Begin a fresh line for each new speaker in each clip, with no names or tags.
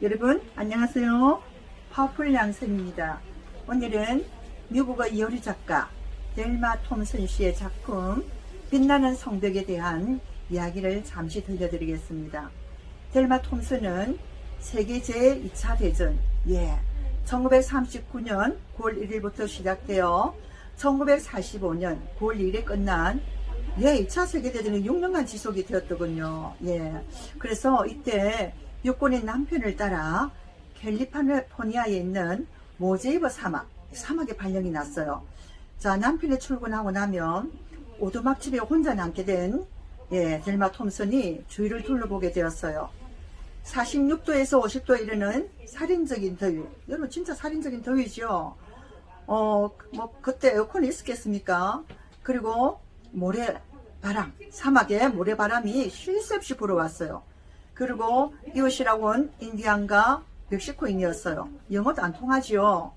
여러분 안녕하세요. 파워풀 양쌤입니다. 오늘은 미국어 이효리 작가 델마 톰슨 씨의 작품 빛나는 성벽에 대한 이야기를 잠시 들려드리겠습니다. 델마 톰슨은 세계 제2차 대전, 예, 1939년 9월 1일부터 시작되어 1945년 9월 2일에 끝난 예, 2차 세계대전이 6년간 지속이 되었더군요. 예. 그래서 이때 육군의 남편을 따라 캘리포니아에 있는 모제이버 사막, 사막에 발령이 났어요. 자, 남편이 출근하고 나면 오두막집에 혼자 남게 된 예, 델마 톰슨이 주위를 둘러보게 되었어요. 46도에서 50도에 이르는 살인적인 더위. 여러분 진짜 살인적인 더위죠. 어, 뭐 그때 에어컨이 있었겠습니까? 그리고 모래바람, 사막에 모래바람이 쉴 새 없이 불어왔어요. 그리고 이웃이라고 온 인디안과 멕시코인이었어요. 영어도 안 통하지요.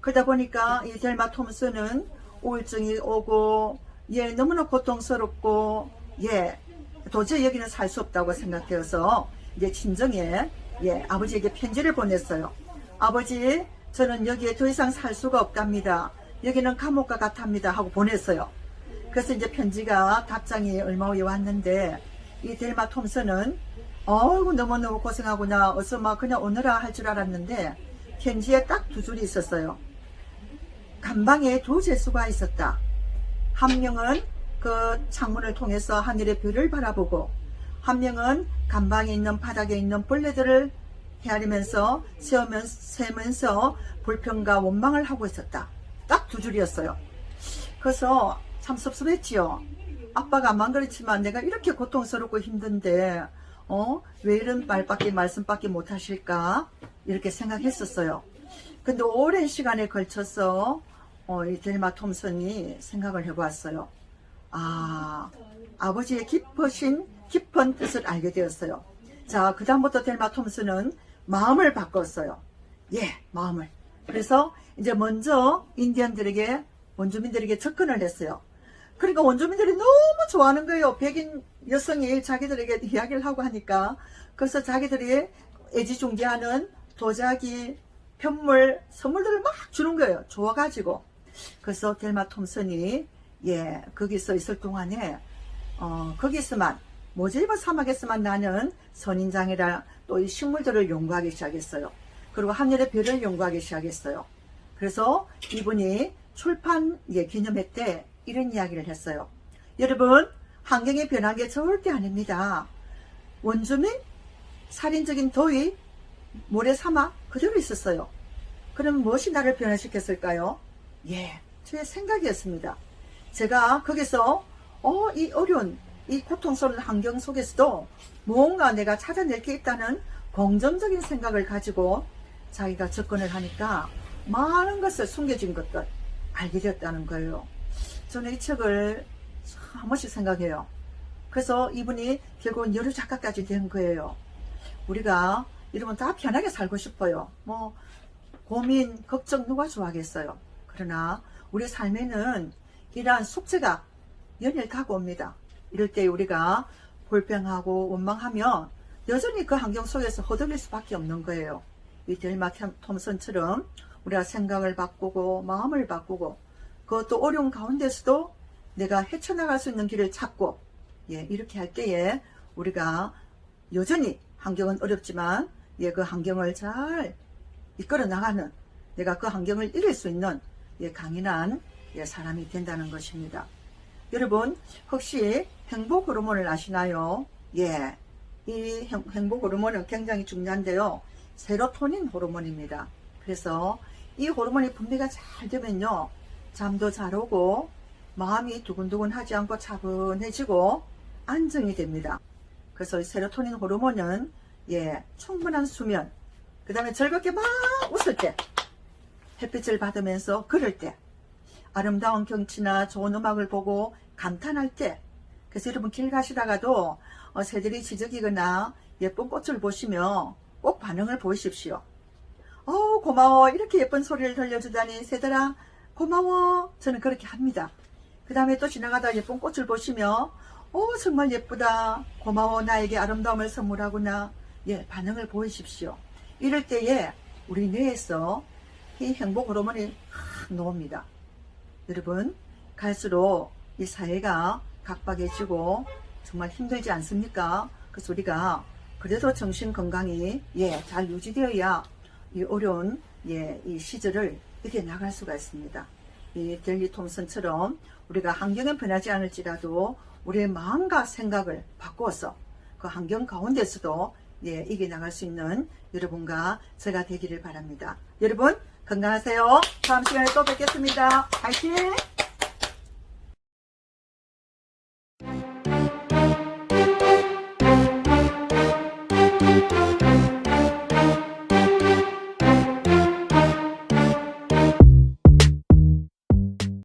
그러다 보니까 이 델마 톰슨은 우울증이 오고 예 너무나 고통스럽고 예 도저히 여기는 살 수 없다고 생각되어서 이제 친정에 예 아버지에게 편지를 보냈어요. 아버지 저는 여기에 더 이상 살 수가 없답니다. 여기는 감옥과 같답니다 하고 보냈어요. 그래서 이제 편지가 답장이 얼마 후에 왔는데 이 델마 톰슨은 어이구 너무너무 고생하구나 어서 막 그냥 오너라 할 줄 알았는데 편지에 딱 두 줄이 있었어요. 간방에 두 재수가 있었다. 한 명은 그 창문을 통해서 하늘의 별을 바라보고 한 명은 간방에 있는 바닥에 있는 벌레들을 헤아리면서 세우면서, 불평과 원망을 하고 있었다. 딱 두 줄이었어요. 그래서 참 섭섭했지요. 아빠가 안만 그렇지만 내가 이렇게 고통스럽고 힘든데 어? 왜 이런 말밖에 말씀밖에 못 하실까? 이렇게 생각했었어요. 근데 오랜 시간에 걸쳐서 어, 이 델마 톰슨이 생각을 해보았어요. 아, 아버지의 깊으신 깊은 뜻을 알게 되었어요. 자, 그다음부터 델마 톰슨은 마음을 바꿨어요. 예, 마음을. 그래서 이제 먼저 인디언들에게 원주민들에게 접근을 했어요. 그러니까 원주민들이 너무 좋아하는 거예요. 백인 여성이 자기들에게 이야기를 하고 하니까. 그래서 자기들이 애지중지하는 도자기, 편물, 선물들을 막 주는 거예요. 좋아가지고. 그래서 델마 톰슨이, 예, 거기서 있을 동안에, 어, 거기서만, 모제이버 사막에서만 나는 선인장이라 또 이 식물들을 연구하기 시작했어요. 그리고 하늘의 별을 연구하기 시작했어요. 그래서 이분이 출판 예, 기념회 때 이런 이야기를 했어요. 여러분, 환경이 변한 게 절대 아닙니다. 원주민, 살인적인 더위, 모래 사막 그대로 있었어요. 그럼 무엇이 나를 변화시켰을까요? 예, 저의 생각이었습니다. 제가 거기서 어, 이 어려운 이 고통스러운 환경 속에서도 무언가 내가 찾아낼 게 있다는 긍정적인 생각을 가지고 자기가 접근을 하니까 많은 것을 숨겨진 것들 알게 되었다는 거예요. 저는 이 책을 한 번씩 생각해요. 그래서 이분이 결국은 여류 작가까지 된 거예요. 우리가 이러면 다 편하게 살고 싶어요. 뭐 고민, 걱정 누가 좋아하겠어요. 그러나 우리 삶에는 이러한 숙제가 연일 다가옵니다. 이럴 때 우리가 불평하고 원망하면 여전히 그 환경 속에서 허덕일 수밖에 없는 거예요. 이 델마 톰슨처럼 우리가 생각을 바꾸고 마음을 바꾸고 그것도 어려운 가운데서도 내가 헤쳐나갈 수 있는 길을 찾고 예, 이렇게 할 때에 우리가 여전히 환경은 어렵지만 예, 그 환경을 잘 이끌어 나가는 내가 그 환경을 이길 수 있는 예, 강인한 예, 사람이 된다는 것입니다. 여러분 혹시 행복 호르몬을 아시나요? 예, 이 행- 행복 호르몬은 굉장히 중요한데요. 세로토닌 호르몬입니다. 그래서 이 호르몬이 분비가 잘 되면요. 잠도 잘 오고 마음이 두근두근 하지 않고 차분해지고 안정이 됩니다. 그래서 이 세로토닌 호르몬은 예, 충분한 수면, 그 다음에 즐겁게 막 웃을 때, 햇빛을 받으면서 걸을 때, 아름다운 경치나 좋은 음악을 보고 감탄할 때, 그래서 여러분 길 가시다가도 어, 새들이 지저귀거나 예쁜 꽃을 보시면 꼭 반응을 보이십시오. 어 고마워 이렇게 예쁜 소리를 들려주다니 새들아 고마워 저는 그렇게 합니다. 그 다음에 또 지나가다 예쁜 꽃을 보시며 오 정말 예쁘다 고마워 나에게 아름다움을 선물하구나 예 반응을 보이십시오. 이럴 때에 우리 뇌에서 이 행복 호르몬이 확 나옵니다. 여러분 갈수록 이 사회가 각박해지고 정말 힘들지 않습니까? 그래서 우리가 그래도 정신 건강이 예 잘 유지되어야 이 어려운 예 이 시절을 이렇게 나갈 수가 있습니다. 이 델리 톰슨처럼 우리가 환경은 변하지 않을지라도 우리의 마음과 생각을 바꾸어서 그 환경 가운데서도 예 이겨 나갈 수 있는 여러분과 제가 되기를 바랍니다. 여러분 건강하세요. 다음 시간에 또 뵙겠습니다. 파이팅!